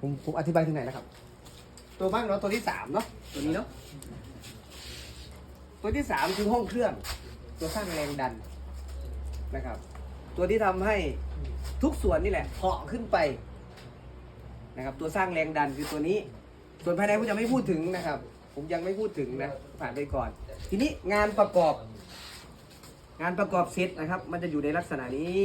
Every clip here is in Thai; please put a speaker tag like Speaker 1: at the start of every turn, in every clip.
Speaker 1: ผมผมอธิบายถึงไหนนะครับ ตัวบ้างเนาะตัวที่สามเนาะตัวนี้เนาะตัวที่สามคือห้องเครื่อง ตัวสร้างแรงดันนะครับ ตัวที่ทำให้ทุกส่วนนี่แหละเหาะขึ้นไปนะครับ ตัวสร้างแรงดันคือตัวนี้ ส่วนภายในผมจะไม่พูดถึงนะครับ ผมยังไม่พูดถึงนะผ่านไปก่อน ทีนี้งานประกอบ งานประกอบเซตนะครับ มันจะอยู่ในลักษณะนี้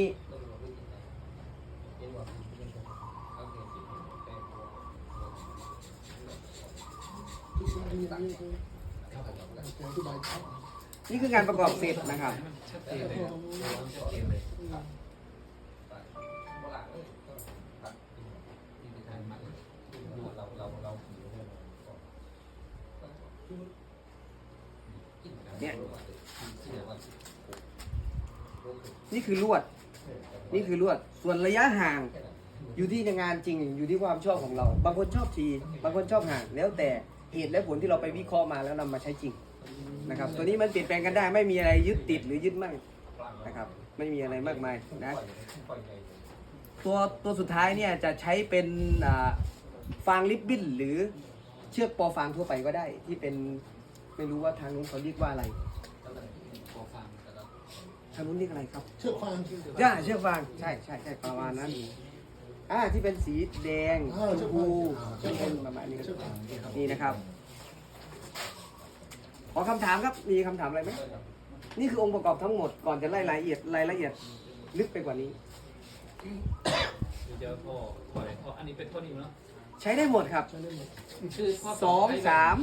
Speaker 1: นี่คืองานประกอบเสร็จนะครับเนี่ยนี่คือลวด นี่คือลวด ส่วนระยะห่าง อยู่ที่งานจริง อยู่ที่ความชอบของเรา บางคนชอบทีบางคนชอบห่าง แล้วแต่ เหตุและผลที่เราไปวิเคราะห์มาแล้วนำมาใช้จริงนะครับ ตัวนี้มันเปลี่ยนแปลงกันได้ไม่มีอะไรยึดติดหรือยึดมั่งนะครับ ไม่มีอะไรมากมายนะตัวตัวสุดท้ายเนี่ยจะใช้เป็นอ่าฟางลิบบิ้นหรือเชือกปอฟางทั่วไปก็ได้ ที่เป็นไม่รู้ว่าทางนู้นเขาเรียกว่าอะไรทางนู้นเรียกอะไรครับ
Speaker 2: เชือกฟาง
Speaker 1: ย่าเชือกฟางใช่ใช่ใช่ประมาณนั้น อ่าที่เป็นสีแดงชมพูที่เป็นประมาณนี้
Speaker 2: เชือกฟาง
Speaker 1: นี่นะครับขอคำถามครับมีคำถามอะไรไหมนี่คือองค์ประกอบทั้งหมดก่อนจะไล่รายละเอียดรายละเอียดลึกไปกว่านี้
Speaker 3: เดี๋ยวท่อปล่อยท่ออันนี้เป็นท่อนิ้วเนาะ
Speaker 1: ใช้ได้หมดครับ
Speaker 3: ชื่อท่อ
Speaker 1: สองสาม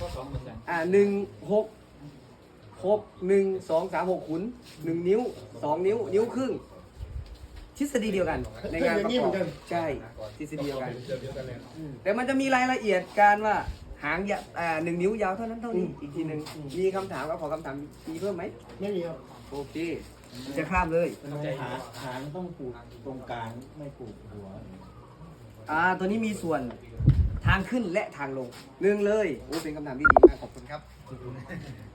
Speaker 3: ท่อสองเหมือนกัน
Speaker 1: อ่าหนึ่งหกหกหนึ่งสองสามหกขุนหนึ่งนิ้วสองนิ้ว นิ้วครึ่ง ทฤษฎีเดียวกัน ในงานประกอบใช่ทฤษฎีเดียวกันแต่มันจะมีรายละเอียดการว่าหางยาอ่าหนึ่งนิ้วยาวเท่านั้นเท่านี้อีกทีหนึ่งมีคำถามก็ขอคำถามมีเพิ่มไหม
Speaker 2: ไม่มีครับ
Speaker 1: โอเคจะข้ามเลย
Speaker 4: หางหางต้องปลูกตรงกลางไม่ปลูกหัว
Speaker 1: อ่า ตัวนี้มีส่วนทางขึ้นและทางลงหนึ่งเลยโอ้เป็นคำถามที่ดีมากขอบคุณครับ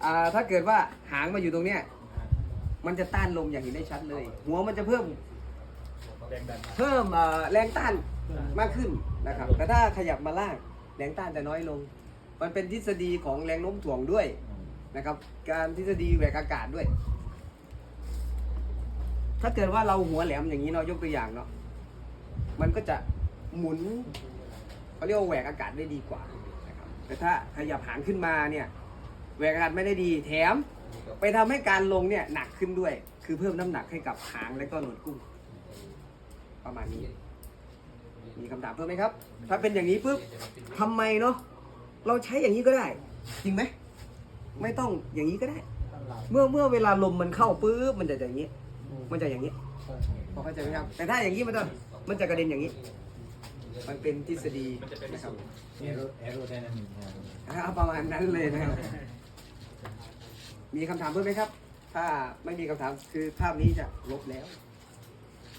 Speaker 1: อ่า ถ้าเกิดว่าหางมาอยู่ตรงเนี้ย มันจะต้านลมอย่างเห็นได้ชัดเลย หัวมันจะเพิ่ม
Speaker 3: แรงดัน
Speaker 1: เพิ่มอ่าแรงต้านมากขึ้นนะครับ แต่ถ้าขยับมาล่างแรงต้านจะน้อยลง มันเป็นทฤษฎีของแรงโน้มถ่วงด้วยนะครับ การทฤษฎีแหวกอากาศด้วย ถ้าเกิดว่าเราหัวแหลมอย่างนี้เนาะยกตัวอย่างเนาะมันก็จะหมุนเขาเรียกว่าแหวกอากาศได้ดีกว่านะครับแต่ถ้าขยับหางขึ้นมาเนี่ยแหวกอากาศไม่ได้ดีแถม ไปทำให้การลงเนี่ยหนักขึ้นด้วย คือเพิ่มน้ำหนักให้กับหางและก็หนวดกุ้ง ประมาณนี้ มีคำถามเพิ่มไหมครับ ถ้าเป็นอย่างนี้ปุ๊บทำไมเนาะเราใช้อย่างนี้ก็ได้ จริงไหมไม่ต้องอย่างนี้ก็ได้ เมื่อเมื่อเวลาลมมันเข้าปุ๊บมันจะอย่างนี้ มันจะอย่างนี้พอเข้าใจไหมครับ แต่ถ้าอย่างนี้มันจะมันจะกระเด็นอย่างนี้ มันเป็นทฤษฎี
Speaker 3: มันจะเป็น
Speaker 1: นะครับ
Speaker 4: แอโรแอโรไดนามิกครับ
Speaker 1: อ่าประมาณนั้นเลยนะครับ มีคำถามเพิ่มไหมครับ ถ้าไม่มีคำถามคือภาพนี้จะลบแล้ว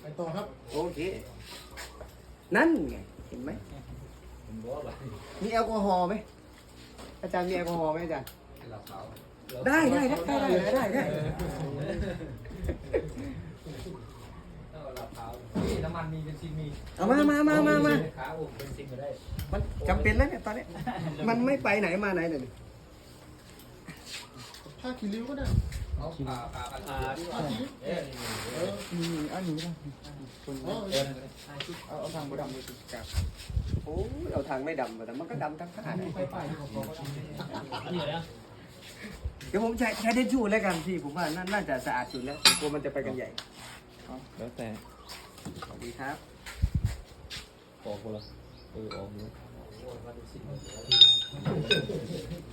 Speaker 2: ไปต่อครับ
Speaker 1: โอเค นั่นไง เห็นไหม
Speaker 3: ผมบอกว่า
Speaker 1: มีแอลกอฮอล์ไหม อาจารย์มีแอลกอฮอล์ไหมอาจารย์ได้ได้ได้ได้ได้ได้ได้
Speaker 3: นี่น้ำมันมีเบนซินมี
Speaker 1: เอามามามามามา
Speaker 3: ขาโอ้เบนซินก็ได้
Speaker 1: มันจำเป็นแล้วเนี่ยตอนเนี้ยมันไม่ไปไหนมาไหนเลย
Speaker 2: ผ้าคีริ้วก็ได้
Speaker 3: อาผ่าผ่าผ่า
Speaker 2: ผ้าคีริ้ว
Speaker 3: เอ๊ะ
Speaker 2: เออ
Speaker 4: มีอันนี้นะเอาเอาทางบดำเลยสิ
Speaker 1: ครับโอ้ยเอาทางไม่ดำแต่มันก็ดำทั้งผ้าเลย
Speaker 3: ไปไปที่ผมบอกว่าอันนี้นะ
Speaker 1: เดี๋ยวผมใช้ใช้เทชชู่แล้วกันพี่ผมว่าน่าน่าจะสะอาดสุดแล้วกลัวมันจะไปกันใหญ่
Speaker 4: แล้วแต่
Speaker 1: สวัสดีครับ
Speaker 4: ออกละเออออกเลย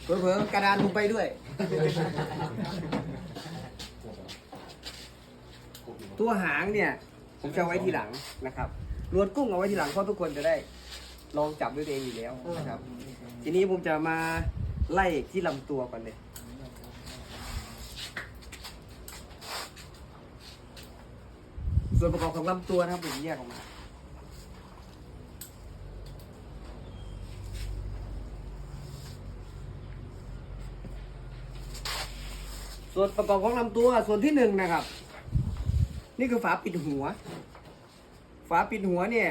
Speaker 1: เผื่อๆกระดานลงไปด้วย ตัวหางเนี่ย ผมจะเอาไว้ทีหลังนะครับรวนกุ้งเอาไว้ทีหลังเพราะทุกคนจะได้ลองจับด้วยตัวเองอยู่แล้วนะครับ ทีนี้ผมจะมาไล่ที่ลำตัวก่อนเลยส่วนประกอบของลำตัวนะครับผมแยกออกมา ส่วนประกอบของลำตัวส่วนที่หนึ่งนะครับ นี่คือฝาปิดหัว ฝาปิดหัวเนี่ย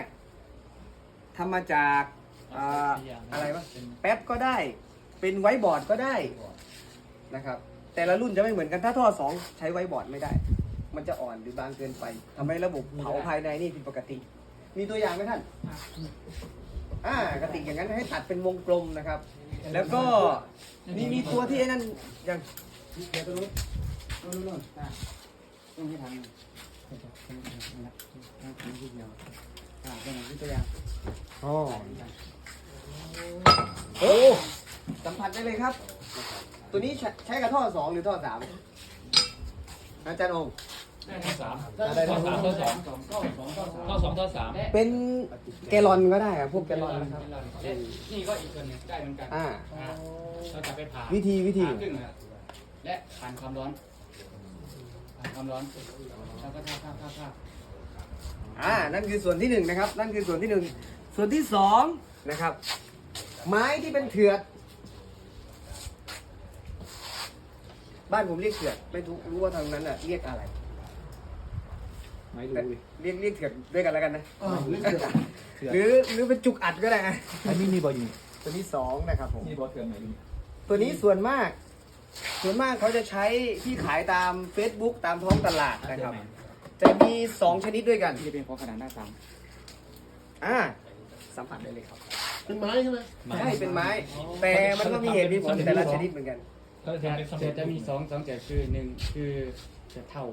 Speaker 1: ทำมาจากอ่าอะไรวะแป๊บก็ได้ เป็นไวบอร์ดก็ได้นะครับ แต่ละรุ่นจะไม่เหมือนกันถ้าท่อสองใช้ไวบอร์ดไม่ได้ มันจะอ่อนหรือบางเกินไปทำให้ระบบเผาภายในนี่ผิดปกติ มีตัวอย่างไหมท่าน อ่ากระติกอย่างนั้นให้ตัดเป็นวงกลมนะครับ แล้วก็มีมีตัวที่ไอ้นั่นอย่าง
Speaker 2: เดี๋ยวตัวนู้นนู้นนู้นอะต้องให้ทางนะครับทางที่เดียวอ่าเป็นอย่างที่ตัวอย่าง
Speaker 1: อ๋อโอ้สัมผัสได้เลยครับ ตัวนี้ใช้ใช้กับท่อสองหรือท่อสามอาจารย์องค์
Speaker 3: ข้อสาม
Speaker 2: ได้
Speaker 3: ข้อสามข้อสอง
Speaker 2: สองข้อสองข้อสาม
Speaker 3: ข้อสองข้อสาม
Speaker 1: เป็นแกลลอนก็ได้อะพวกแกลลอนนะครับ
Speaker 5: นี่ก็อีกคนหนึ่งได้เหมือนกัน
Speaker 1: อ่า
Speaker 5: อ่าเราจะไปผ่า
Speaker 1: วิธีวิธี
Speaker 5: ผ่าครึ่งอะ และผ่านความร้อน ผ่านความร้อน แล้วก็ทาบทาบทาบทาบ
Speaker 1: อ่า นั่นคือส่วนที่หนึ่งนะครับ นั่นคือส่วนที่หนึ่ง ส่วนที่สองนะครับ ไม้ที่เป็นเถือด บ้านผมเรียกเถือด ไม่รู้รู้ว่าทางนั้นอะเรียกอะไร
Speaker 4: ไม่รู้
Speaker 1: แต่
Speaker 4: เลย
Speaker 1: เรียกเรียกเถือดด้วยกันแล้วกันนะ
Speaker 2: อ่าเรื่องเกิด
Speaker 1: หรือหรือเป็นจุกอัดก็ได้นะ
Speaker 4: อันนี้มีบออยู่
Speaker 1: ตัวที่สองนะครับผม
Speaker 4: มีบอเถื่อนไหนอยู่
Speaker 1: ตัวนี้ส่วนมาก ส่วนมากเขาจะใช้ที่ขายตาม Facebook ตามท้องตลาดนะครับจะมีสองชนิดด้วยกัน
Speaker 5: ที่จะเป็นของขนาดหน้าสาม
Speaker 1: อ่าสัมผัสได้เลยครับ
Speaker 2: เป็นไม้ใช่ไหม
Speaker 1: ใช่เป็นไม้ แต่มันก็มีเหตุมีผลแต่ละชนิดเหมือนกัน
Speaker 3: ก็จะ
Speaker 5: จะ
Speaker 3: เป็นสำ
Speaker 5: จะ
Speaker 3: เร็จ
Speaker 5: จะมีสองสองจะคือหนึ่งคือจะเท่า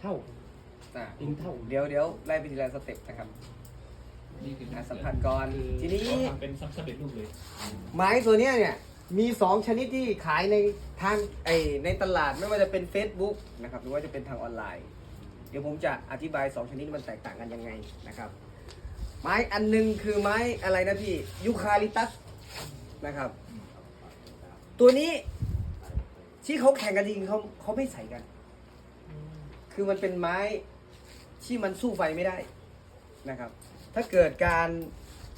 Speaker 5: เท่า
Speaker 1: อ่า
Speaker 5: อิงเท่า
Speaker 1: เดี๋ยวเดี๋ยวไล่ไปทีละสเต็ปนะครับ
Speaker 3: นี่คือ
Speaker 1: อ่าสัมผัสก่อนทีนี้
Speaker 3: ทำเป็นสำเร็จรูปเลย
Speaker 1: ไม้ตัวเนี้ยเนี่ย มีสองชนิดที่ขายในทางไอในตลาดไม่ว่าจะเป็น Facebook นะครับหรือว่าจะเป็นทางออนไลน์ เดี๋ยวผมจะอธิบายสองชนิดมันแตกต่างกันยังไงนะครับ ไม้อันหนึงคือไม้อะไรนะพี่ยูคาลิตัสนะครับ ตัวนี้ที่เขาแข่งกันจริงเขาเขาไม่ใส่กัน คือมันเป็นไม้ที่มันสู้ไฟไม่ได้นะครับ ถ้าเกิดการ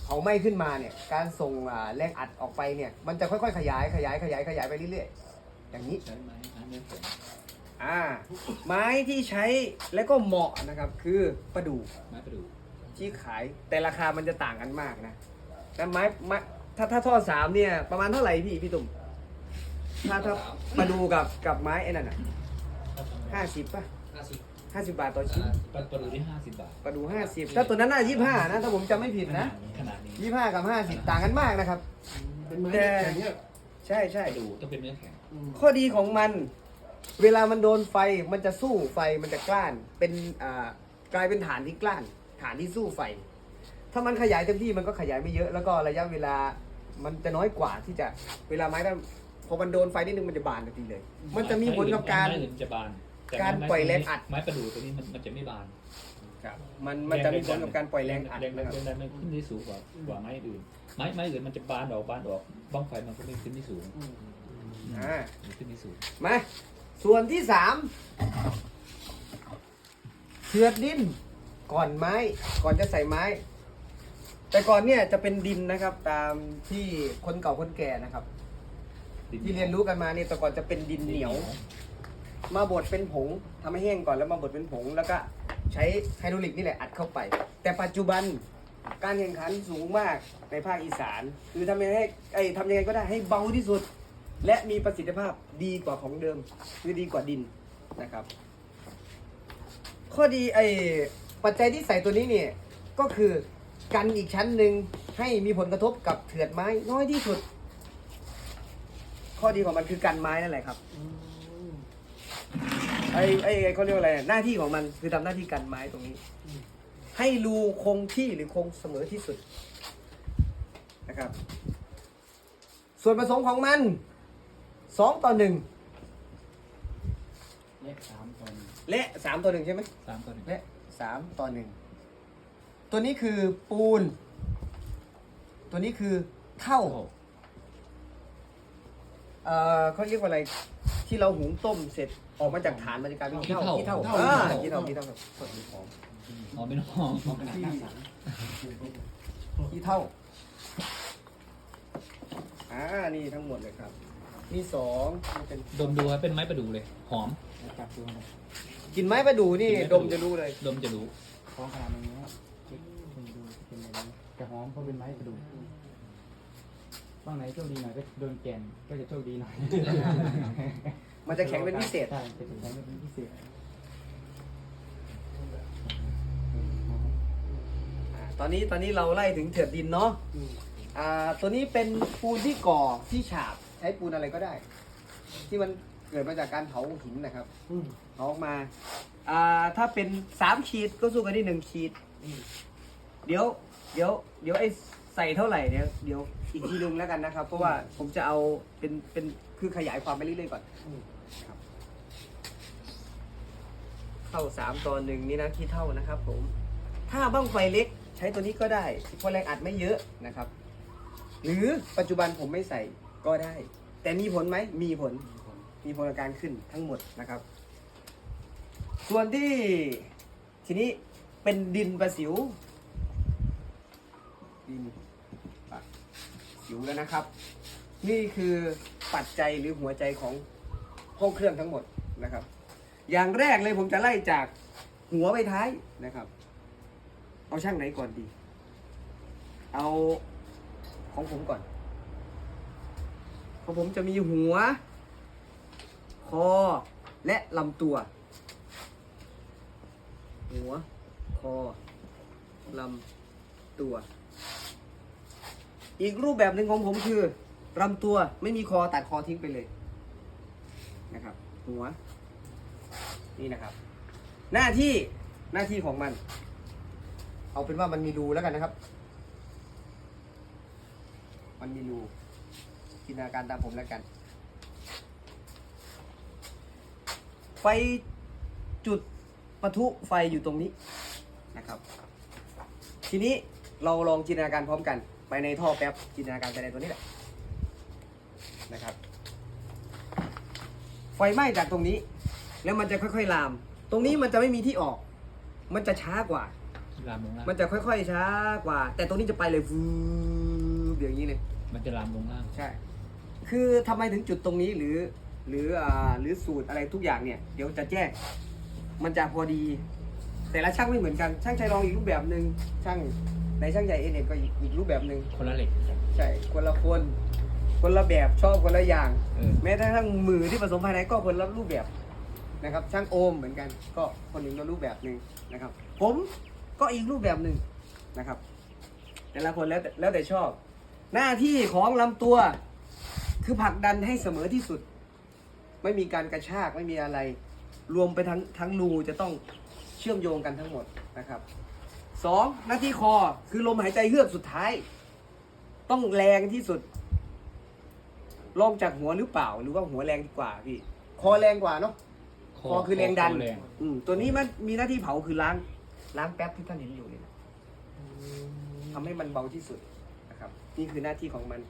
Speaker 1: เผาไหม้ขึ้นมาเนี่ย การส่งอ่าแรงอัดออกไปเนี่ย มันจะค่อยๆ ขยายขยายขยายขยายไปเรื่อยๆ อย่างนี้
Speaker 3: ใช้ไม้ไม้เนื้อแข็ง
Speaker 1: อ่า ไม้ที่ใช้แล้วก็เหมาะนะครับ คือประดู่
Speaker 3: ไม้ประดู่
Speaker 1: ที่ขายแต่ราคามันจะต่างกันมากนะแล้วไม้ไม้ถ้าถ้าท่อสามเนี่ย ประมาณเท่าไหร่พี่พี่ตุ่มถ้าถ้าประดูกับกับไม้ไอ้นั่นอะห้าสิบป่ะ
Speaker 5: ห้าสิบ
Speaker 1: ห้าสิบบาทต่อชิ้น
Speaker 3: ประประดู่ที่ห้าสิบบาท
Speaker 1: ประดูห้าสิบถ้าตัวนั้นน่ายี่ห้านะ ถ้าผมจำไม่ผิดนะ
Speaker 3: ขนาดนี้
Speaker 1: ยี่ห้ากับห้าสิบต่างกันมากนะครับ
Speaker 2: เป็นไม้แข็งเนี่ย
Speaker 1: ใช่ใช่
Speaker 3: ประดู่ต้องเป็นเนื้อแข็ง
Speaker 2: อืม
Speaker 1: ข้อดีของมัน เวลามันโดนไฟมันจะสู้ไฟมันจะกล้าน เป็นอ่ากลายเป็นฐานที่กล้าน ฐานที่สู้ไฟ ถ้ามันขยายเต็มที่มันก็ขยายไม่เยอะแล้วก็ระยะเวลามันจะน้อยกว่าที่จะเวลาไม้ถ้าพอมันโดนไฟนิดนึงมันจะบานทันทีเลย มันจะมีผลกับการ
Speaker 3: ไม้อื่นจะบาน แต่
Speaker 1: การ
Speaker 3: ไม้
Speaker 1: ปล่อยแรงอัด
Speaker 3: ไม้ประดู่ตัวนี้มันมันจะไม่บาน
Speaker 1: ครับมันมันจะมีผลกับการปล่อยแรงอัด
Speaker 3: แรงแร
Speaker 1: นะ
Speaker 3: ง
Speaker 1: ครับ
Speaker 3: แรงมันขึ้นที่สูงกว่ากว่าไม้อื่น ไม้ไม้อื่นมันจะบานออกบานออกบ้องไฟมันก็ไม่ขึ้นที่สูง
Speaker 1: อ่า
Speaker 3: มันขึ้นที่สูง
Speaker 1: มา ส่วนที่สามเชือดดิน ก่อนไม้ ก่อนจะใส่ไม้ แต่ก่อนเนี่ยจะเป็นดินนะครับ ตามที่คนเก่าคนแก่นะครับ ที่เรียนรู้กันมาเนี่ยแต่ก่อนจะเป็นดินเหนียว มาบดเป็นผงทำให้แห้งก่อนแล้วมาบดเป็นผง แล้วก็ใช้ไฮดรอลิกนี่แหละอัดเข้าไป แต่ปัจจุบันการแข่งขันสูงมากในภาคอีสาน คือทำยังไงให้ไอ้ทำยังไงก็ได้ให้เบาที่สุด และมีประสิทธิภาพดีกว่าของเดิม คือดีกว่าดินนะครับ ข้อดีไอ้ปัจจัยที่ใส่ตัวนี้เนี่ยก็คือกันอีกชั้นหนึ่งให้มีผลกระทบกับเถื่อดไม้น้อยที่สุด ข้อดีของมันคือกันไม้นั่นแหละครับ ไอ้ไอ้ไอ้เขาเรียกว่าอะไรหน้าที่ของมันคือทำหน้าที่กันไม้ตรงนี้ ให้รูคงที่หรือคงเสมอที่สุดนะครับ ส่วนผสมของมันสองต่อหนึ่ง
Speaker 5: เลขสามตอน
Speaker 1: และสามต่อหนึ่งใช่ไหม
Speaker 3: สามตัวหนึ่ง
Speaker 1: และสามต่อหนึ่งตัวนี้คือปูน ตัวนี้คือเท่า เอ่อเขาเรียกว่าอะไร ที่เราหุงต้มเสร็จ ออกมาจากฐานมันจะกลายเป็นขี้เท่าขี้เท่าอ่าขี้เท่าขี้เท่าครับสดหอม
Speaker 3: อ๋อไม่ต้อง
Speaker 5: ของขนาดหน้าสาม
Speaker 1: ขี้เท่าอ่านี่ทั้งหมดเลยครับมีสองนี่เป็น
Speaker 3: ดมดูครับเป็นไม้ประดู่เลย หอม
Speaker 5: แล้วจับดูนะ
Speaker 1: กลินไม้ประดู่นี่
Speaker 3: กลิ่นไม้
Speaker 1: ด
Speaker 3: ประดู่
Speaker 1: มจะรู้เลย
Speaker 3: ดมจะรู้
Speaker 5: ของขนาดนี้ครับเช็คดูเป็นอะไรนะ
Speaker 2: จะหอมเพราะเป็นไม้กระดูกบ้างไหนโชคดีหน่อยก็โดนแกนก็จะโชคดีหน่อย
Speaker 1: มันจะแข็งเป็นพิเศษ
Speaker 2: ใช่จะแข็งเป็นพิเศษ
Speaker 1: อ่าตอนนี้ตอนนี้เราไล่ถึงเถือดดินเนาะอ่าตัวนี้เป็นปูนที่ก่อที่ฉาบใช้ปูนอะไรก็ได้ ที่มันเกิดมาจากการเผาหินนะครับเผาออกมาอ่าถ้าเป็นสามขีดก็สู้กันที่หนึ่งขีดเดี๋ยวเดี๋ยวเดี๋ยวไอ้ใส่เท่าไหร่เดี๋ยวเดี๋ยวอีกทีนึงแล้วกันนะครับ เพราะว่าผมจะเอาเป็นเป็นคือขยายความไปเรื่อยๆก่อนครับ เข้าสามตอนหนึ่งนี่นะที่เท่านะครับผม ถ้าบ้างไฟเล็กใช้ตัวนี้ก็ได้เพราะแรงอัดไม่เยอะนะครับ หรือปัจจุบันผมไม่ใส่ก็ได้ แต่มีผลไหมมีผลมีผลกับการขึ้นทั้งหมดนะครับ ส่วนที่ทีนี้เป็นดินประสิว ดินประสิวแล้วนะครับ นี่คือปัจจัยหรือหัวใจของห้องเครื่องทั้งหมดนะครับ อย่างแรกเลยผมจะไล่จากหัวไปท้ายนะครับ เอาช่างไหนก่อนดี เอาของผมก่อน ของผมจะมีหัว คอและลำตัว หัว คอลำตัว อีกรูปแบบหนึ่งของผมคือลำตัวไม่มีคอตัดคอทิ้งไปเลยนะครับ หัว นี่นะครับ หน้าที่หน้าที่ของมัน เอาเป็นว่ามันมีรูแล้วกันนะครับ มันมีรูจินตนาการตามผมแล้วกัน ไฟจุดปะทุไฟอยู่ตรงนี้นะครับ ทีนี้เราลองจินตนาการพร้อมกัน ไปในท่อแป๊บจินตนาการไปในตัวนี้แหละนะครับ ไฟไหม้จากตรงนี้ แล้วมันจะค่อยๆลาม ตรงนี้มันจะไม่มีที่ออก มันจะช้ากว่า
Speaker 3: ลามลงล่าง
Speaker 1: มันจะค่อยๆช้ากว่า แต่ตรงนี้จะไปเลยฟูบอย่างนี้เลย
Speaker 3: มันจะลามลงล่าง
Speaker 1: ใช่ คือทำไมถึงจุดตรงนี้หรือ หรืออ่าหรือสูตรอะไรทุกอย่างเนี่ย เดี๋ยวจะแจ้ง มันจะพอดี แต่ละช่างไม่เหมือนกัน ช่างชัยรองอีกรูปแบบหนึ่งช่างในช่างใหญ่เอเน็ก็อีกอีกรูปแบบหนึ่ง
Speaker 3: คนละเหล็ก
Speaker 1: ใช่คนละคน คนละแบบชอบคนละอย่าง
Speaker 3: เออ
Speaker 1: แม้กระทั่งมือที่ผสมภายในก็คนละรูปแบบ นะครับช่างโอมเหมือนกันก็คนหนึ่งก็รูปแบบหนึ่งนะครับ ผมก็อีกรูปแบบหนึ่งนะครับ แต่ละคนแล้วแต่แล้วแต่ชอบ หน้าที่ของลำตัวคือผลักดันให้เสมอที่สุด ไม่มีการกระชากไม่มีอะไร รวมไปทั้งทั้งรูจะต้องเชื่อมโยงกันทั้งหมดนะครับสองหน้าที่คอคือลมหายใจเฮือกสุดท้าย ต้องแรงที่สุดลองจากหัวหรือเปล่าหรือว่าหัวแรงดีกว่าพี่ คอแรงกว่าเนาะ คอคือแรงดัน
Speaker 3: คอแรง
Speaker 1: อืมตัวนี้มันมีหน้าที่เผาคือล้าง ล้างแป๊บที่ท่านเห็นอยู่เนี่ยนะทำให้มันเบาที่สุดนะครับ นี่คือหน้าที่ของมัน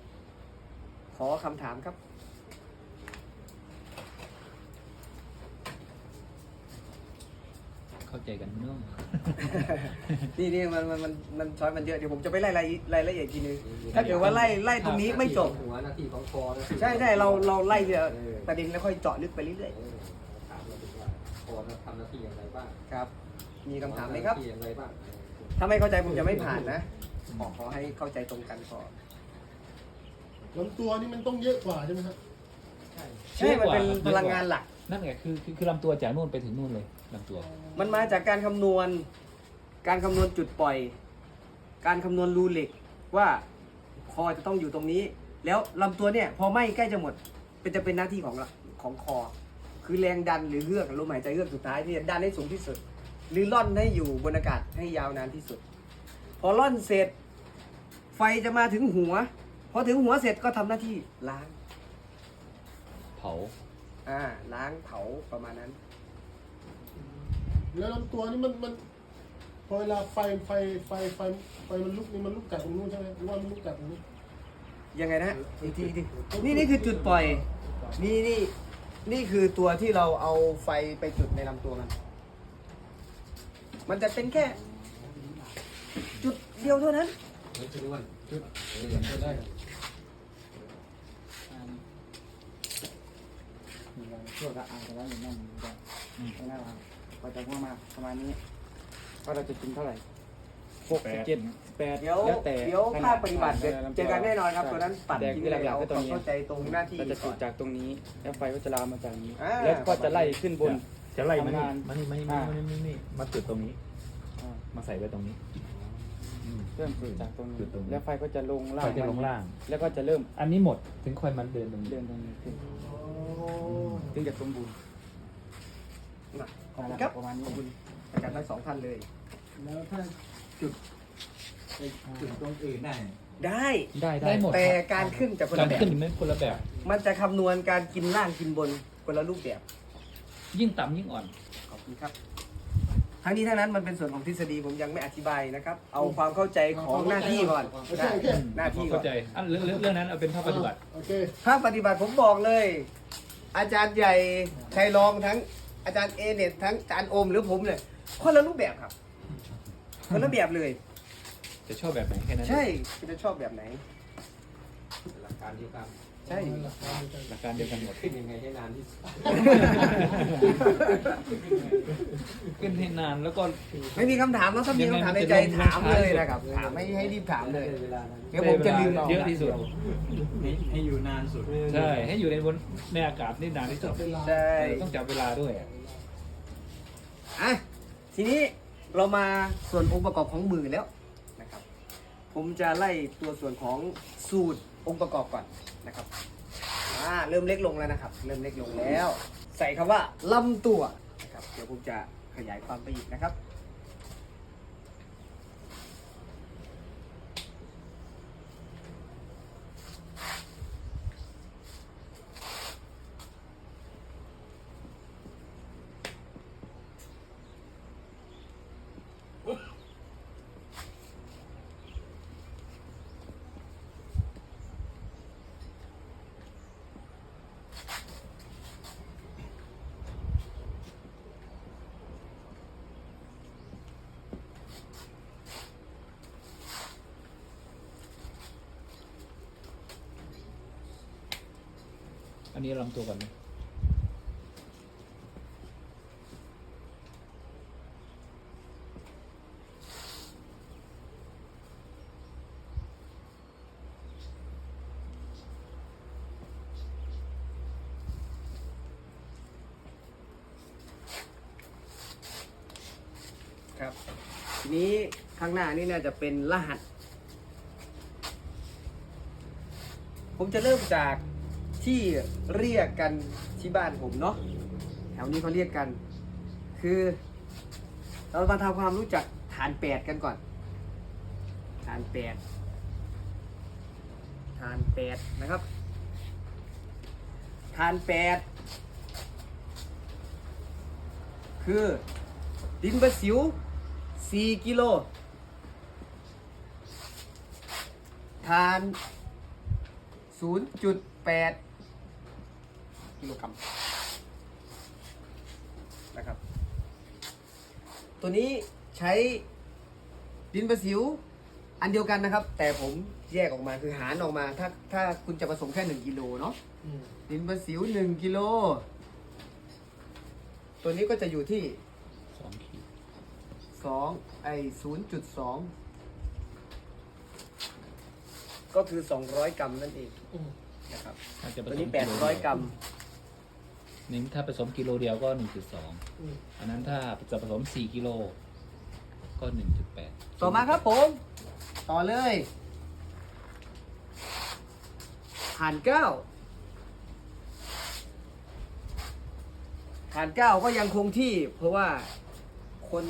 Speaker 1: ขอคำถามครับ
Speaker 3: เข้าใจกันเนื่อง
Speaker 1: นี่นี่มันมันมันมันช้อยมันเยอะเดี๋ยวผมจะไปไล่รายรายละเอียดอีกทีนึงถ้าเกิดว่าไล่ไล่ตรงนี้ไม่จบ
Speaker 4: หัวหน้าที่ของคอนะ
Speaker 1: ใช่ใช่เราเราไล่ทีละประเด็นแล้วค่อยเจาะลึกไปเรื่อย
Speaker 4: เหน้าที่อย่างไรบ้าง
Speaker 1: ๆครับ มีคำถามไหมครับ
Speaker 4: ทำหน้ที่อย่างไรบ้าง
Speaker 1: ถ้าไม่เข้าใจผมจะไม่ผ่านนะ ขอขอให้เข้าใจตรงกันก่อน
Speaker 6: ลำตัวนี่มันต้องเยอะกว่าใช่ไหมครับ
Speaker 1: ใช่มันเป็นพลังงานหลัก
Speaker 3: นั่นไงคือคือคือลำตัวจากนู่นไปถึงนู่นเลยลำตัว
Speaker 1: มันมาจากการคำนวณ การคำนวณจุดปล่อย การคำนวณรูเหล็กว่าคอจะต้องอยู่ตรงนี้ แล้วลำตัวเนี่ยพอไหม้ใกล้จะหมดเป็นจะเป็นหน้าที่ของละของคอ คือแรงดันหรือเฮือกลมหายใจเฮือกสุดท้ายที่จะดันให้สูงที่สุด หรือล่อนให้อยู่บนอากาศให้ยาวนานที่สุด พอล่อนเสร็จ ไฟจะมาถึงหัว พอถึงหัวเสร็จก็ทำหน้าที่ล้าง
Speaker 3: เผา
Speaker 1: อ่า ล้างเผาประมาณนั้น
Speaker 6: แล้วลำตัวนี่มันมันพอเวลาไฟไฟไฟไฟไฟมันลุกนี่มันลุกจากตรงนู้นใช่ไหมหรือว่ามันลุกจากตรงนี้
Speaker 1: ยังไงนะอีกทีดินี่นี่คือจุดปล่อย นี่นี่ นี่คือตัวที่เราเอาไฟไปจุดในลำตัวมัน มันจะเป็นแค่ จุดเดียวเท่านั้น
Speaker 4: เฮ้ยชื่อว่า
Speaker 2: ได้มีอะไรช่วยกับอ่านกันแล้วอยู่นั่นมันก็ไม่น่ารักพอจะพูดมาประมาณนี้ว่าเราจะกินเท่าไหร่ หกเจ็ดแปด
Speaker 1: เดี๋ยว
Speaker 2: แล้วแต่
Speaker 1: เดี๋ยว
Speaker 2: ขน
Speaker 1: ภาคปฏิบัติ
Speaker 2: ข
Speaker 1: เดี๋ยว
Speaker 2: นาด
Speaker 1: เจอกันแน่นอนครับตัวนั้นปัด
Speaker 2: แต่
Speaker 1: ทิ้ง
Speaker 2: คือ
Speaker 1: เลย
Speaker 2: หลักๆ
Speaker 1: เอา
Speaker 2: ก็ตรงนี้
Speaker 1: เข้าใจตรงหน้าที่
Speaker 2: เราจะ
Speaker 1: ก่
Speaker 2: จุ
Speaker 1: อ
Speaker 2: ด
Speaker 1: น
Speaker 2: จากตรงนี้ แล้วไฟก็จะลามมาจากนี้
Speaker 1: อ่า
Speaker 2: แล้วก็จะไล่ขึ้นบน
Speaker 3: จะไล่มานี่
Speaker 2: ทำงาน
Speaker 3: มานี่มานี่
Speaker 2: อ่า
Speaker 3: มานี่มานี่นี่มาจุดตรงนี้
Speaker 2: อ่า
Speaker 3: มาใส่ไว้ตรงนี้อืม
Speaker 2: เริ่มจุดจากตรงนี้
Speaker 3: จุดตรงนี้
Speaker 2: แล้วไฟก็จะลงล่าง
Speaker 3: ไฟจะลงล่าง
Speaker 2: แล้วก็จะเริ่ม
Speaker 3: อันนี้หมดถึงค่อยมันเดินตรงนี้
Speaker 2: เดินตรงนี้ขึ้นถึงจะสมบูรณ์
Speaker 1: นะขอบ
Speaker 2: นั่น
Speaker 1: คุณครับ
Speaker 2: แหละประมาณนี้
Speaker 1: ขอบคุณอาจารย์ทั้งสองท่านเลย
Speaker 4: แล้วถ้า จุดไปจุดตรงอื่นได้
Speaker 1: ได้
Speaker 2: ได้ ได้
Speaker 3: ได้หมด
Speaker 1: แต่
Speaker 3: ครับ
Speaker 1: การขึ้นจากคน
Speaker 3: กา
Speaker 1: ละ
Speaker 3: ร
Speaker 1: แบบ
Speaker 3: ขึ้นมันคนละแบบ
Speaker 1: มันจะคำนวณการกินล่างกินบนคนละรูปแบบ
Speaker 3: ยิ่งต่ำยิ่งอ่อน
Speaker 1: ขอบคุณครับ ทั้งนี้ทั้งนั้นมันเป็นส่วนของทฤษฎีผมยังไม่อธิบายนะครับ เอาความเข้าใจของหน้าที่ก่อน
Speaker 6: โอเค
Speaker 1: ได้
Speaker 6: โอเค
Speaker 1: หน้าที่ก่อ
Speaker 3: เข้านใจอันเรื่องเรื่องเรื่องนั้นเอาเป็นภาพปฏิบัติ
Speaker 6: โอเค
Speaker 1: ภาคปฏิบัติผมบอกเลย อาจารย์ใหญ่ชัยรองทั้งอาจารย์เอเน็ตทั้งอาจารย์โอมหรือผมเลยคนละรูปแบบครับ คนละแบบเลย
Speaker 3: จะชอบแบบไหนแค่นั้น
Speaker 1: ใช่คุณจะชอบแบบไหน
Speaker 4: หลักการเดียวกัน
Speaker 1: ใช่
Speaker 3: หลักการเดียวกันหมด
Speaker 4: ขึ้นยังไงให้นานที่สุด
Speaker 3: ขึ้นให้นานแล้วก็
Speaker 1: ไม่มีคำถามแล้วถ้ามีคำถามในใจถามเลยนะครับ ถามให้ให้รีบถามเลย
Speaker 4: เวลานั้น
Speaker 1: เดี๋ยวผมจะลืมเอา
Speaker 3: เยอะที่สุด
Speaker 4: ให้ให้อยู่นานสุด
Speaker 3: ใช่ ให้อยู่ในบนในอากาศนี่นานที่สุด
Speaker 1: ใช่
Speaker 3: ต้องจับเวลาด้วย
Speaker 1: อะทีนี้ เรามาส่วนองค์ประกอบของมือแล้วนะครับ ผมจะไล่ตัวส่วนของสูตรองค์ประกอบก่อนนะครับอ่าเริ่มเล็กลงแล้วนะครับ เริ่มเล็กลงแล้ว ใส่คำว่าลำตัวนะครับ เดี๋ยวผมจะขยายความไปอีกนะครับ
Speaker 3: นี้ลำตัวก่อนนะ
Speaker 1: ครับ ทีนี้ข้างหน้านี่น่าจะเป็นรหัส ผมจะเริ่มจาก ที่เรียกกันที่บ้านผมเนาะแถวนี้เขาเรียกกัน คือ เรามาทำความรู้จักฐานแปดกันก่อน ฐานแปดฐานแปดนะครับ ฐานแปดคือ ดินประสิว 4 กิโลทาน 0.8 กิโลกรัมนะครับ ตัวนี้ใช้ดินประสิวอันเดียวกันนะครับ แต่ผมแยกออกมาคือหารออกมา ถ้าถ้าคุณจะผสมแค่1กิโลเนาะดินประสิว1กิโล ตัวนี้ก็จะอยู่ที่
Speaker 3: สองขีด
Speaker 1: สองไอศูนย์จุดสองก็คือสองร้อยกรัมนั่นเองนะครับ
Speaker 3: ถ้าจะผ
Speaker 1: ตัว
Speaker 3: ส
Speaker 1: นี้
Speaker 3: ม
Speaker 1: แปดร้อยกรัม
Speaker 3: นี่ถ้าผสมกิโลเดียวก็หนึ่งจุดสองอันนั้นถ้าจะผสมสี่กิโลก็หนึ่งจุดแปด
Speaker 1: ต่อมาครับผม ต่อเลยหารเก้าหารเก้าก็ยังคงที่ เพราะว่าคน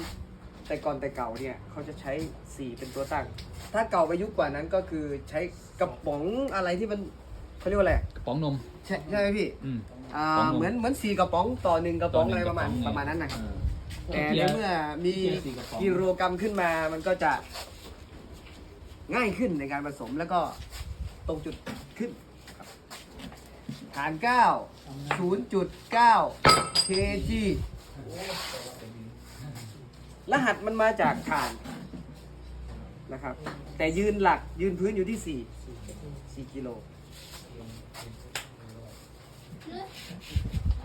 Speaker 1: แต่ก่อนแต่เก่าเนี่ย เขาจะใช้สี่เป็นตัวตั้ง ถ้าเก่าไปยุคกว่านั้นก็คือใช้กระป๋องอะไรที่มันเขาเรียกว่าอะไร
Speaker 3: กระป๋องนม
Speaker 1: ใช่ใช่ไหมพี่
Speaker 3: อืม
Speaker 1: อ่า
Speaker 3: ป๋องนม
Speaker 1: เหมือนเหมือนสี่กระป๋องต่อหนึ่งกระป๋องอะไรประมาณ
Speaker 3: ตอนหง
Speaker 1: ประมาณนั้นนะครับ
Speaker 3: อ่า
Speaker 1: แต่ในเมื่อมี
Speaker 3: เทียบสี่กระป๋อง
Speaker 1: กิโลกรัมขึ้นมามันก็จะง่ายขึ้นในการผสมแล้วก็ตรงจุดขึ้นครับฐานเก้าศูนย์จุดเก้า kg รหัสมันมาจากฐานนะครับ แต่ยืนหลักยืนพื้นอยู่ที่สี่สี่กิโล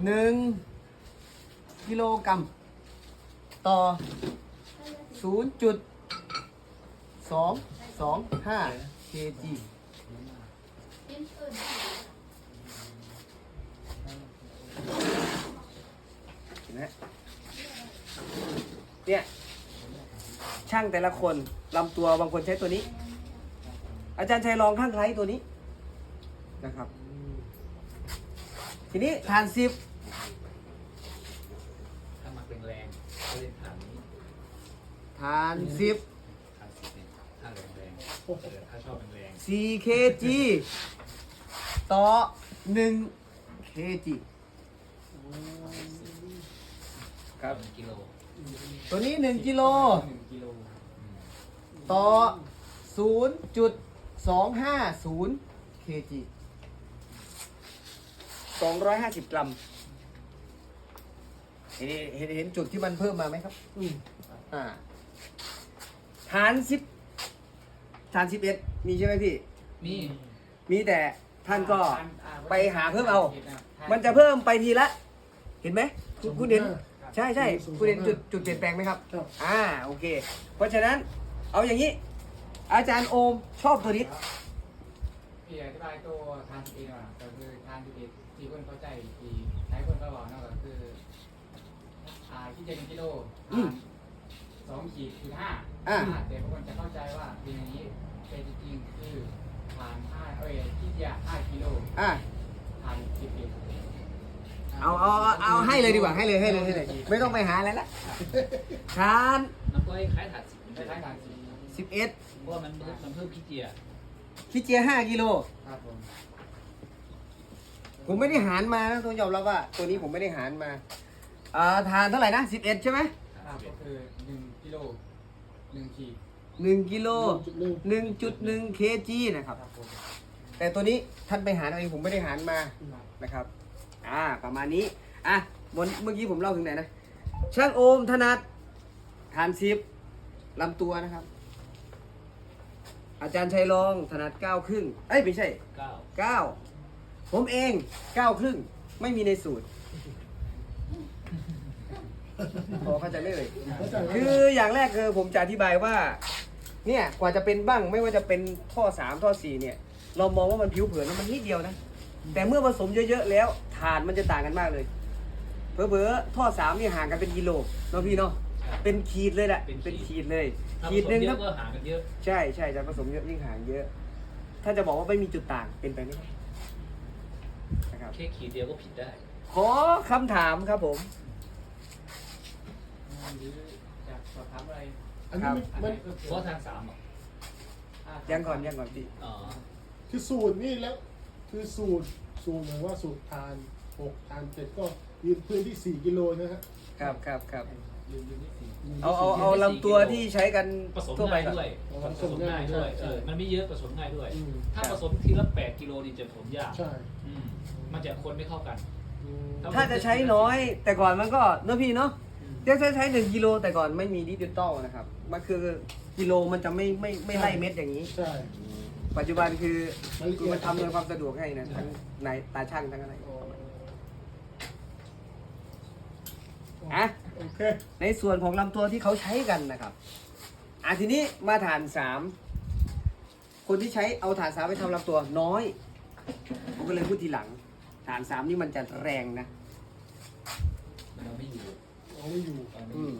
Speaker 1: หนึ่งกิโลกรัมต่อ0.8สองสองห้า kg เห็นไหมเนี่ยช่างแต่ละคนลำตัวบางคนใช้ตัวนี้ อาจารย์ชัยลองข้างไคล้ตัวนี้นะครับ ทีนี้ฐานสิบ
Speaker 3: ถ้ามาเป็นแรงก็เล่นฐานนี้
Speaker 1: ฐานสิบ
Speaker 3: ฐานสิบเนี่ยถ้าแรงแรงเออถ้าชอบแรง
Speaker 1: 4 kg ต่อ 1 kg ครับ
Speaker 3: หนึ่งกิโล
Speaker 1: ตัวนี้ 1กิโล
Speaker 5: หนึ่งกิโล
Speaker 1: ต่อ 0.250 kg 250 กรัม เห็นเห็นเห็นจุดที่มันเพิ่มมาไหมครับ
Speaker 6: อืม
Speaker 1: อ่าฐานสิบฐานสิบเอ็ดมีใช่ไหมพี่
Speaker 5: นี่
Speaker 1: มีแต่ท่านก็
Speaker 5: อ่
Speaker 1: ไปหาเพิ่มเอา มันจะเพิ่มไปทีละ เห็นไหมคุณคุณเห็นใช่ใช่คุณเห็นจุดจุดเปลี่ยนแปลงไหมครับ
Speaker 6: ครับ
Speaker 1: อ่าโอเค เพราะฉะนั้นเอาอย่างนี้ อาจารย์โอมชอบตัวนี้
Speaker 5: พี่อธิบายตัวทานสิบเอ็ดว่าก็คือทานสิบเอ็ด ที่เพื่อนเข้าใจที่ใช้เพื่อนก็บอกเนาะก็คืออ่าที่จะหนึ่งกิโล
Speaker 1: อืม
Speaker 5: ทานสองขีดคือห้า
Speaker 1: อ่า
Speaker 5: แต่บางคนจะเข้าใจว่าเป็นอย่างนี้แต่จริงๆคือทานห้าเอ้ยที่จะห้ากิโล
Speaker 1: อ่า
Speaker 5: ทานสิบเอ็ด
Speaker 1: เอาเอาเอาเอาให้เลยดีกว่าให้เลยให้เลยให้เลย ไม่ต้องไปหาอะไรละฐาน
Speaker 3: มันก็คล้ายๆฐานสิบ
Speaker 5: คล้ายๆทานสิบ
Speaker 1: สิบเอ็ด
Speaker 3: เพราะว่ามันมันเพิ่มขี้เกียจ
Speaker 1: คิดเจียห้ากิโล
Speaker 5: ครับผม
Speaker 1: ผมไม่ได้หารมานะต้องยอมรับว่า ตัวนี้ผมไม่ได้หารมาอ่าฐานเท่าไหร่นะสิบเอ็ดใช่ไหม
Speaker 5: ครับก็คือหนึ่งกิโลหนึ่งขีด
Speaker 1: หนึ่งกิโล
Speaker 6: จุดหนึ่ง
Speaker 1: หนึ่งจุดหนึ่งเคจีนะครับ
Speaker 5: ครับผม
Speaker 1: แต่ตัวนี้ท่านไปหารเอาเองผมไม่ได้หารมา
Speaker 5: ครับ
Speaker 1: นะครับ อ่าประมาณนี้อะบนเมื่อกี้ผมเล่าถึงไหนนะช่างโอมถนัดฐานซิปลำตัวนะครับ อาจารย์ชัยรองถนัดเก้าครึ่งเอ้ยไม่ใช่
Speaker 3: เก้า
Speaker 1: เก้า ผมเองเก้าครึ่งไม่มีในสูตรพอเข้าใจไหมเลย
Speaker 6: เข้าใจไหม
Speaker 1: คืออย่างแรกคือผมจะอธิบายว่า เนี่ยกว่าจะเป็นบ้างไม่ว่าจะเป็นท่อสามท่อสี่เนี่ย เรามองว่ามันผิวเผินมันนิดเดียวนะ แต่เมื่อผสมเยอะๆแล้วฐานมันจะต่างกันมากเลยเพอเพอๆท่อสามนี่ห่างกันเป็นกิโลเนาะพี่เนาะเป็นขีดเลยแหละเป็นขีดเลย
Speaker 3: ถ้าผ
Speaker 1: ขีด
Speaker 3: ส
Speaker 1: ห
Speaker 3: ม
Speaker 1: นึ่ง
Speaker 3: เย
Speaker 1: ครั
Speaker 3: อะ
Speaker 1: บ
Speaker 3: ก็ห่างกันเยอะ
Speaker 1: ใช่ใช่จะผสมเยอะยิ่งห่างเยอะ ถ้าจะบอกว่าไม่มีจุดต่างเป็นไปไม่ได้นะครับ
Speaker 3: แค่ขีดเดียวก็ผิดได้
Speaker 1: ขอคำถามครับผม
Speaker 5: หรือจะสอบถามอะไร
Speaker 6: อันนี้มัน
Speaker 5: อันไห
Speaker 6: มัน
Speaker 5: นเพิ่ม
Speaker 3: เพ
Speaker 5: เติ
Speaker 3: ราะ
Speaker 5: ม
Speaker 3: ทางสามอะ
Speaker 5: อะ
Speaker 1: ยังก่อนยังก่อนพี่
Speaker 3: อ๋อ
Speaker 6: คือสูตรนี่แล้ว คือสูตรสูตรหมายว่าสูตรทานหกทานเจ็ดก็ยืนพื้นที่สี่กิโลนะฮะ
Speaker 1: ครับครับครับ
Speaker 5: ยืนยืนที่สี่
Speaker 6: ยืน
Speaker 1: เอา
Speaker 6: ที่
Speaker 1: เอา
Speaker 6: สี่
Speaker 1: เอาลำตัวที่ใช้กัน
Speaker 3: ผสม
Speaker 1: ทั่วไป
Speaker 3: ง่าย
Speaker 1: ก่อน
Speaker 3: ด้วย
Speaker 6: อ๋อ
Speaker 3: ผสมง่ายด้วย
Speaker 6: ใช่
Speaker 3: เออมันไม่เยอะผสมง่ายด้วย
Speaker 6: อืม
Speaker 3: ถ้าผสมทีละแปดกิโลนี่จะผสมยาก
Speaker 6: ใช่
Speaker 3: อืม มันจะคนไม่เข้ากัน
Speaker 6: อืม
Speaker 3: ครับ
Speaker 1: ถ้าจะใช้น้อยแต่ก่อนมันก็เนอะพี่เนาะเดี๋ยวใช้ใช้หนึ่งกิโลแต่ก่อนไม่มีดิจิตอลนะครับ มันคือกิโลมันจะไม่ไม่ไม่ไล่เม็ดอย่างนี้
Speaker 6: ใช่
Speaker 1: ปัจจุบันคือ
Speaker 6: มันละเอียด
Speaker 1: คือมันทำโดยความสะดวกให้นะทั้งนายตาช่างทั้งอะไรอะ
Speaker 6: โอเค
Speaker 1: ในส่วนของลำตัวที่เขาใช้กันนะครับอะทีนี้มาฐานสาม คนที่ใช้เอาฐานสามไปทำลำตัวน้อย ผมก็เลยพูดทีหลัง ฐานสามนี่มันจะแรงนะ
Speaker 3: มันเอาไม่อยู่
Speaker 6: เอาไม่อยู่
Speaker 3: เอาไม่
Speaker 1: อื
Speaker 3: อยู่
Speaker 1: ม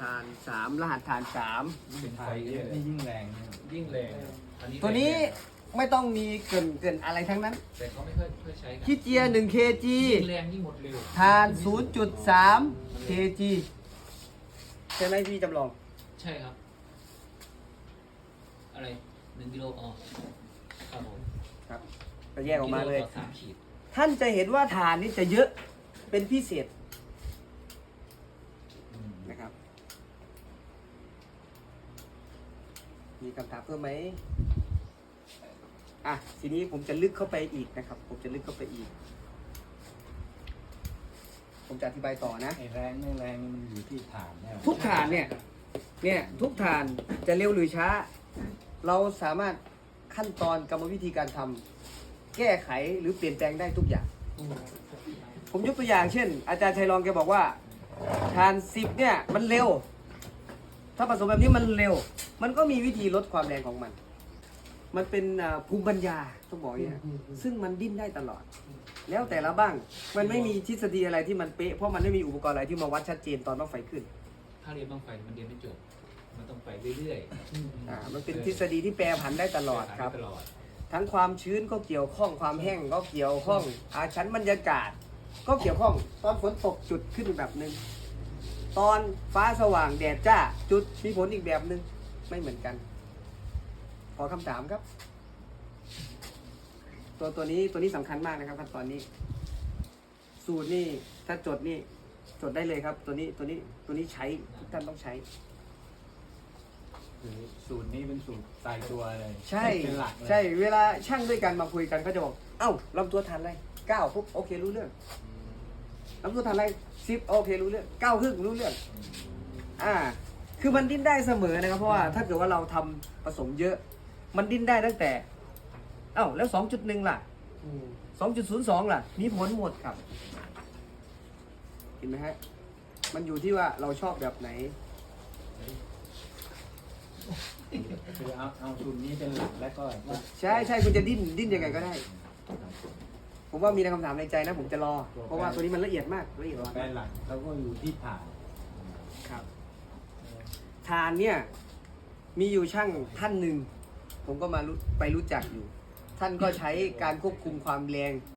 Speaker 1: ฐานสามรหัสฐานสาม
Speaker 3: เป็นไฟเยอะ
Speaker 4: นี่ยิ่งแรงนะ
Speaker 3: ยิ่งแรงอันนี้
Speaker 1: ตัวนี้ไม่ต้องมีเกินเกินอะไรทั้งนั้น
Speaker 3: แต่เขาไม่ค่อยค่อยใช้กัน
Speaker 1: คิดเจีย1 kg
Speaker 3: ยิ่งแรงยิ่งหมดเร็ว
Speaker 1: ฐาน 0.3 kg ใช่ไหมพี่จำลอง
Speaker 3: ใช่ครับ อะไรหนึ่งกิโลอ๋อ ครับผม
Speaker 1: ครับก็แยกออกมาเลย
Speaker 3: กิโต่อสามขีด
Speaker 1: ท่านจะเห็นว่าฐานนี้จะเยอะเป็นพิเศษ
Speaker 3: อืม
Speaker 1: นะครับ มีคำถามเพิ่มไหมอะทีนี้ผมจะลึกเข้าไปอีกนะครับ ผมจะลึกเข้าไปอีก ผมจะอธิบายต่อนะ
Speaker 4: ไอ้แรงไม่แรงนี่มันอยู่ที่ฐานเนี่ย
Speaker 1: ทุกฐานเนี่ย เนี่ยทุกฐานจะเร็วหรือช้า เราสามารถ ขั้นตอนกรรมวิธีการทำแก้ไขหรือเปลี่ยนแปลงได้ทุกอย่าง ผมยกตัวอย่างเช่น อาจารย์ชัยรองแกบอกว่าฐานสิบเนี่ยมันเร็ว ถ้าผสมแบบนี้มันเร็ว มันก็มีวิธีลดความแรงของมัน มันเป็นภูมิปัญญาต้องบอกอย่างนี้ยซึ่งมันดิ้นได้ตลอด แล้วแต่ละบ้างมันไม่มีทฤษฎีอะไรที่มันเป๊ะเพราะมันไม่มีอุปกรณ์อะไรที่มาวัดชัดเจนตอนต้องไฟขึ้น
Speaker 3: ถ้าเรียนบ้างไฟมันเรียนไม่จบ มันต้องไปเรื่อยๆ
Speaker 1: อ่ามันเป็นทฤษฎีที่แปรผันได้ตลอดครับ
Speaker 3: ตลอด
Speaker 1: ทั้งความชื้นก็เกี่ยวข้องความแห้งก็เกี่ยวข้องอาชั้นบรรยากาศ ก็เกี่ยวข้องตอนฝนตกจุดขึ้นแบบหนึ่งตอนฟ้าสว่างแดดจ้าจุดมีผลอีกแบบหนึ่งไม่เหมือนกัน ขอคำถามครับ ตัวตัวนี้ตัวนี้สำคัญมากนะครับขั้นตอนนี้ สูตรนี่ถ้าจดนี่จดได้เลยครับ ตัวนี้ตัวนี้ตัวนี้ใช้ทุกท่านต้องใช้
Speaker 4: คือสูตรนี้เป็นสูตรตายตัวเลย
Speaker 1: ใช่
Speaker 4: เป็นหลักเลย
Speaker 1: ใช่เวลาช่างด้วยกันมาคุยกันก็จะบอกเอ้าลำตัวทันอะไรเก้าปุ๊บโอเครู้เรื่องลำตัวทันอะไรสิบโอเครู้เรื่องเก้าครึ่งรู้เรื่อง อ่า คือมันดิ้นได้เสมอนะครับเพราะว่าถ้าเกิดว่าเราทำผสมเยอะ มันดิ้นได้ตั้งแต่ เอ้าแล้วสองจุดหนึ่งล่ะ
Speaker 6: อืม
Speaker 1: สองจุดศูนย์สองล่ะ มีผลหมดครับเห็นไหมฮะมันอยู่ที่ว่าเราชอบแบบไหน
Speaker 4: คือเอาเอาสูตรนี้เป็นหลักแล้วก็ว่า
Speaker 1: ใช่ใช่คุณจะดิ้นดิ้นยังไงก็ได้ ผมว่ามีในคำถามในใจนะ ผมจะรอ เพราะว่าตัวนี้มันละเอียดมากละเอียด
Speaker 4: ตัว
Speaker 1: มาก
Speaker 4: แปรหลักแล้วก็อยู่ที่ฐาน
Speaker 1: ครับทานเนี่ย มีอยู่ช่างท่านหนึ่งผมก็มารู้ไปรู้จักอยู่ ท่านก็ใช้การควบคุมความแรง